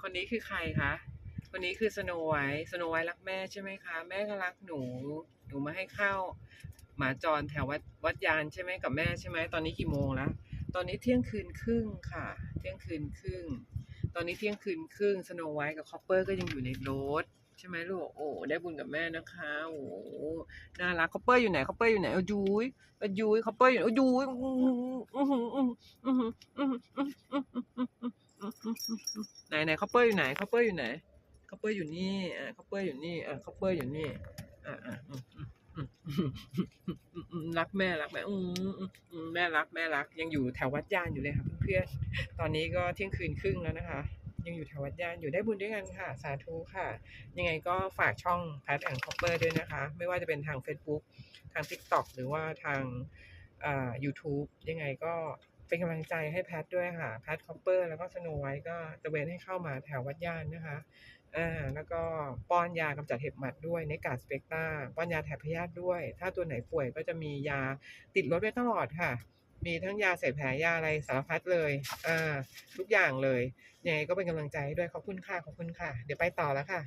คนนี้คือใครคะ คนนี้คือสโนไวท์สโนไวท์รักแม่ใช่ไหมคะ แม่ก็รักหนู หนูมาให้ข้าวหมาจรแถววัดวัดยานใช่ไหมกับแม่ใช่ไหมตอนนี้กี่โมงแล้ว ตอนนี้เที่ยงคืนครึ่งค่ะ เที่ยงคืนครึ่ง ตอนนี้เที่ยงคืนครึ่งสโนไวท์กับคอปเปอร์ก็ยังอยู่ในรถใช่ไหมลูก โอ้ ได้บุญกับแม่นะคะ โอ้ น่ารักคอปเปอร์อยู่ไหนคอปเปอร์อยู่ไหนเอายุ้ยเอายุ้ยคอปเปอร์อยู่เอายุ้ย ไหนไหนคอปเปอร์อยู่ไหนคอปเปอร์อยู่ไหนคอปเปอร์อยู่นี่อ่าคอปเปอร์อยู่นี่อ่าคอปเปอร์อยู่นี่อ่าอ่ารักแม่รักแม่อืมแม่รักแม่รัก ยังอยู่แถววัดยานอยู่เลยค่ะเพื่อนๆตอนนี้ก็เที่ยงคืนครึ่งแล้วนะคะ ยังอยู่แถววัดยานอยู่ได้บุญด้วยกันค่ะ สาธุค่ะ ยังไงก็ฝากช่อง p a t and Copper ด้วยนะคะ ไม่ว่าจะเป็นทาง Facebook ทาง TikTok หรือว่าทางอ่า YouTube ยังไงก็ เป็นกำลังใจให้แพทด้วยค่ะ แพทคอปเปอร์ แล้วก็สโนไวท์ก็ตะเวนให้เข้ามาแถววัดย่านนะคะอ่าแล้วก็ป้อนยากำจัดเห็บหมัดด้วยในกาสเปกตาป้อนยาแถบพยาธิด้วย ถ้าตัวไหนป่วยก็จะมียาติดรถไว้ตลอดค่ะ มีทั้งยาใส่แผลยาอะไรสารพัดเลยอ่าทุกอย่างเลยยังไงก็เป็นกำลังใจให้ด้วยขอบคุณค่ะขอบคุณค่ะ เดี๋ยวไปต่อแล้วค่ะ